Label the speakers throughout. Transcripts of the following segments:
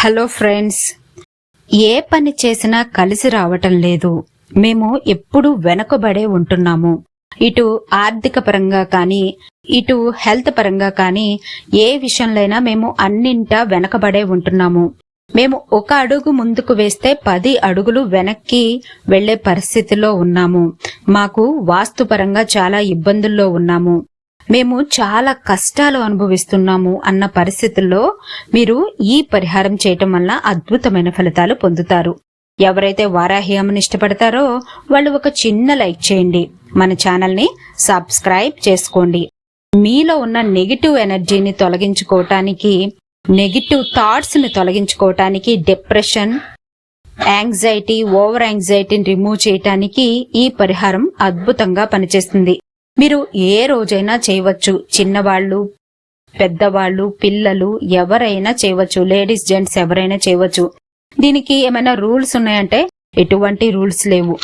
Speaker 1: Hello friends ఏ పని చేసినా కలిసి రావటం లేదు. మేము ఎప్పుడు వెనకబడే ఉంటున్నాము. ఇటు ఆర్థిక పరంగా కానీ ఇటు హెల్త్ పరంగా కానీ ఏ విషయంలోనైనా మేము అన్నింటా వెనకబడే ఉంటున్నాము. మేము ఒక అడుగు ముందుకు వేస్తే పది అడుగులు వెనక్కి వెళ్ళే పరిస్థితిలో ఉన్నాము. మాకు వాస్తుపరంగా చాలా ఇబ్బందుల్లో ఉన్నాము. మేము చాలా కష్టాలు అనుభవిస్తున్నాము అన్న పరిస్థితుల్లో మీరు ఈ పరిహారం చేయటం వల్ల అద్భుతమైన ఫలితాలు పొందుతారు. ఎవరైతే వారాహి అమ్మని ఇష్టపడతారో వాళ్ళు ఒక చిన్న లైక్ చేయండి. మన ఛానల్ని సబ్స్క్రైబ్ చేసుకోండి. మీలో ఉన్న నెగిటివ్ ఎనర్జీని తొలగించుకోవటానికి నెగిటివ్ థాట్స్ని తొలగించుకోవటానికి డిప్రెషన్ యాంగ్జైటీ ఓవర్ యాంగ్జైటీని రిమూవ్ చేయటానికి ఈ పరిహారం అద్భుతంగా పనిచేస్తుంది. మీరు ఏ రోజైనా చేయవచ్చు. చిన్నవాళ్ళు పెద్దవాళ్ళు పిల్లలు ఎవరైనా చేయవచ్చు. లేడీస్ జెంట్స్ ఎవరైనా చేయవచ్చు. దీనికి ఏమైనా రూల్స్ ఉన్నాయంటే ఎటువంటి రూల్స్ లేవు.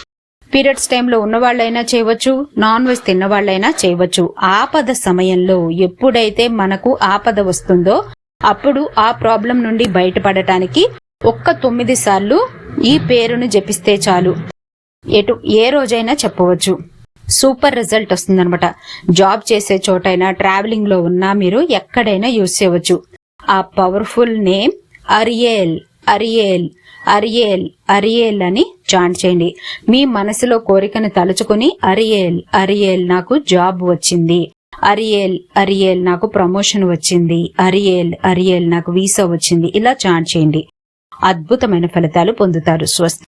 Speaker 1: పీరియడ్స్ టైంలో ఉన్నవాళ్ళైనా చేయవచ్చు. నాన్ వెజ్ తిన్నవాళ్ళైనా చేయవచ్చు. ఆపద సమయంలో ఎప్పుడైతే మనకు ఆపద వస్తుందో అప్పుడు ఆ ప్రాబ్లం నుండి బయటపడటానికి ఒక్క తొమ్మిది సార్లు ఈ పేరును జపిస్తే చాలు. ఎటు ఏ రోజైనా చెప్పవచ్చు. సూపర్ రిజల్ట్ వస్తుందనమాట జాబ్ చేసే చోటైనా ట్రావెలింగ్లో ఉన్నా మీరు ఎక్కడైనా యూజ్ చేయవచ్చు. ఆ పవర్ఫుల్ నేమ్ అరియేల్ అరియేల్ అరియేల్ అరియేల్ అని చాంట్ చేయండి. మీ మనసులో కోరికను తలుచుకుని అరియేల్ అరియేల్ నాకు జాబ్ వచ్చింది. అరియేల్ అరియేల్ నాకు ప్రమోషన్ వచ్చింది. అరియేల్ అరియేల్ నాకు వీసా వచ్చింది. ఇలా చాంట్ చేయండి. అద్భుతమైన ఫలితాలు పొందుతారు. స్వస్తి